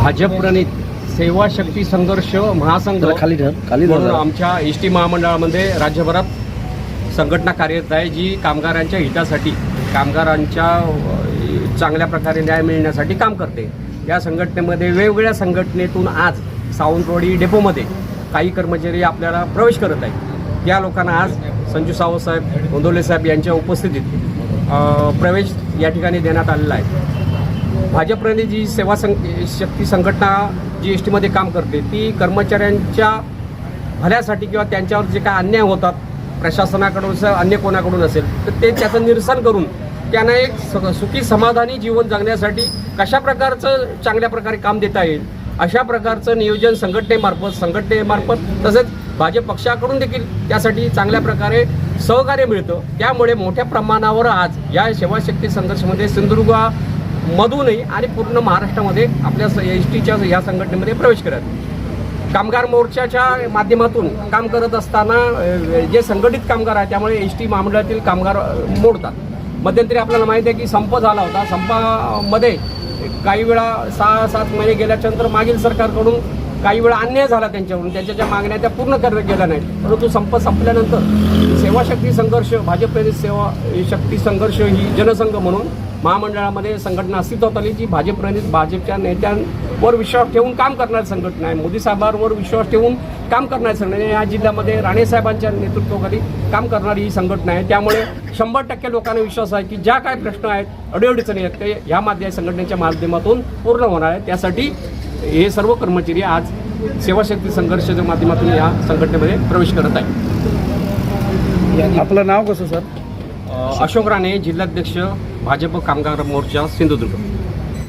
भाजप प्रणित सेवा शक्ती संघर्ष महासंघ खाली खाली म्हणून आमच्या एस टी महामंडळामध्ये राज्यभरात संघटना कार्यरत आहे जी कामगारांच्या हितासाठी कामगारांच्या चांगल्या प्रकारे न्याय मिळण्यासाठी काम करते. या संघटनेमध्ये वेगवेगळ्या संघटनेतून आज सावंतवाडी डेपोमध्ये काही कर्मचारी आपल्याला प्रवेश करत आहेत. या लोकांना आज संजू सावंत साहेब गोंदवले साहेब यांच्या उपस्थितीत प्रवेश या ठिकाणी देण्यात आलेला आहे. भाजपने जी सेवा सं शक्ती संघटना जी एस टीमध्ये काम करते ती कर्मचाऱ्यांच्या भल्यासाठी किंवा त्यांच्यावर जे काय अन्याय होतात प्रशासनाकडून असेल अन्य कोणाकडून असेल तर ते त्याचं निरसन करून त्यांना एक स- सुखी समाधानी जीवन जगण्यासाठी कशा प्रकारचं चांगल्या प्रकारे काम देता येईल अशा प्रकारचं नियोजन संघटनेमार्फत संघटनेमार्फत तसेच भाजप पक्षाकडून देखील त्यासाठी चांगल्या प्रकारे सहकार्य मिळतं. त्यामुळे मोठ्या प्रमाणावर आज या सेवाशक्ती संघर्षामध्ये सिंधुदुर्ग मधूनही आणि पूर्ण महाराष्ट्रामध्ये आपल्या एस टीच्या या संघटनेमध्ये प्रवेश करत. कामगार मोर्चाच्या माध्यमातून काम करत असताना जे संघटित कामगार आहेत त्यामुळे एस टी महामंडळातील कामगार मोडतात. मध्यंतरी आपल्याला माहिती आहे की संप झाला होता. संपामध्ये काही वेळा सहा सात महिने गेल्याच्यानंतर मागील सरकारकडून काही वेळा अन्याय झाला त्यांच्याकडून त्यांच्या ज्या मागण्या त्या पूर्ण करण्यात गेल्या नाहीत. परंतु संप संपल्यानंतर सेवाशक्ती संघर्ष भाजप सेवा शक्ती संघर्ष ही जनसंघ म्हणून महामंडळामध्ये संघटना अस्तित्वात आली जी भाजप प्रणित भाजपच्या नेत्यांवर विश्वास ठेवून काम करणारी संघटना आहे. मोदी साहेबांवर विश्वास ठेवून काम करणारी संघटना आहे. या जिल्ह्यामध्ये राणेसाहेबांच्या नेतृत्वाखाली काम करणारी ही संघटना आहे. त्यामुळे शंभर टक्के लोकांना विश्वास आहे की ज्या काय प्रश्न आहेत अडीअडचणी आहेत ते ह्या माध्यम संघटनेच्या माध्यमातून पूर्ण होणार आहे. त्यासाठी हे सर्व कर्मचारी आज सेवाशक्ती संघर्षाच्या माध्यमातून या संघटनेमध्ये प्रवेश करत आहे आपलं नाव कसं सर? अशोक राणे जिल्हाध्यक्ष भाजप कामगार मोर्चा सिंधुदुर्ग